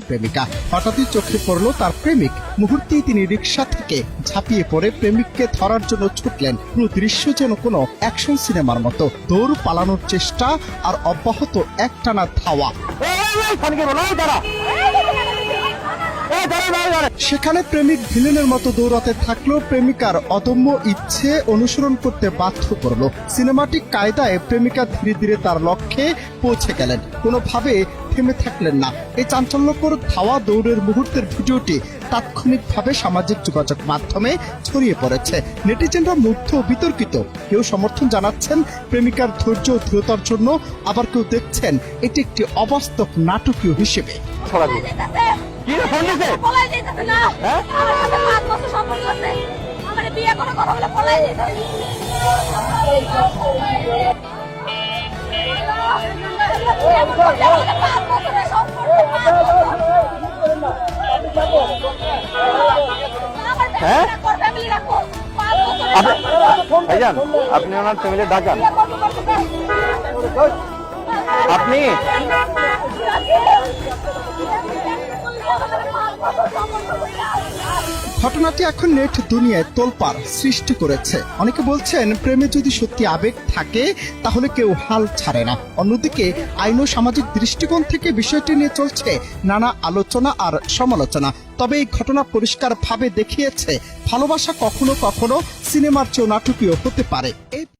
প্রেমিকা। হঠাৎই চোখে পড়ল তার প্রেমিক। মুহূর্তেই তিনি রিক্সা থেকে ঝাঁপিয়ে পড়ে প্রেমিককে ধরার জন্য ছুটলেন। পুরো দৃশ্য যেন কোনো অ্যাকশন সিনেমার মতো। দৌড় পালানোর চেষ্টা আর অব্যাহত একটানা ধাওয়া। সেখানে প্রেমিক ভিলেনের মতো দৌড়াতে থাকলেও প্রেমিকার অদম্য ইচ্ছে অনুসরণ করতে বাধ্য করল। সিনেমাটিক কায়দায় প্রেমিকা ধীরে ধীরে তার লক্ষ্যে পৌঁছে গেলেন। কোনোভাবে থেমে থাকলেন না। এই চাঞ্চল্যকর ধাওয়া দৌড়ের মুহূর্তের ভিডিওটি তাৎক্ষণিকভাবে সামাজিক যোগাযোগ মাধ্যমে ছড়িয়ে পড়েছে। নেটিজেনরা মুগ্ধ বিতর্কিত। কেউ সমর্থন জানাচ্ছেন প্রেমিকার ধৈর্য ও দৃঢ়তার জন্য। আবার কেউ দেখছেন, এটি একটি অবাস্তব নাটকীয় হিসেবে। কি রে, ফোন দিছে? পলাই যেতেছে না হ্যাঁ? আমার সাথে পাঁচ বছর সম্পর্ক আছে আমার বিয়ে করার কথা বলে পলাই যেতেছে পাঁচ বছরের সম্পর্ক পাঁচ হ্যাঁ? সম্পর্ক। ভাইজান আপনি ওনার ফ্যামিলি ডাকান। আপনি ঘটনাটি এখন নেট দুনিয়ায় তোলপাড় সৃষ্টি করেছে। অনেকে বলছেন, প্রেমে যদি সত্যি আবেগ থাকে, তাহলে কেউ হাল ছাড়ে না। অন্যদিকে, আইন ও সামাজিক দৃষ্টিকোণ থেকে বিষয়টি নিয়ে চলছে নানা আলোচনা আর সমালোচনা। তবে এই ঘটনা পরিষ্কার ভাবে দেখিয়েছে, ভালোবাসা কখনো কখনো সিনেমার চেয়েও নাটকীয় হতে পারে।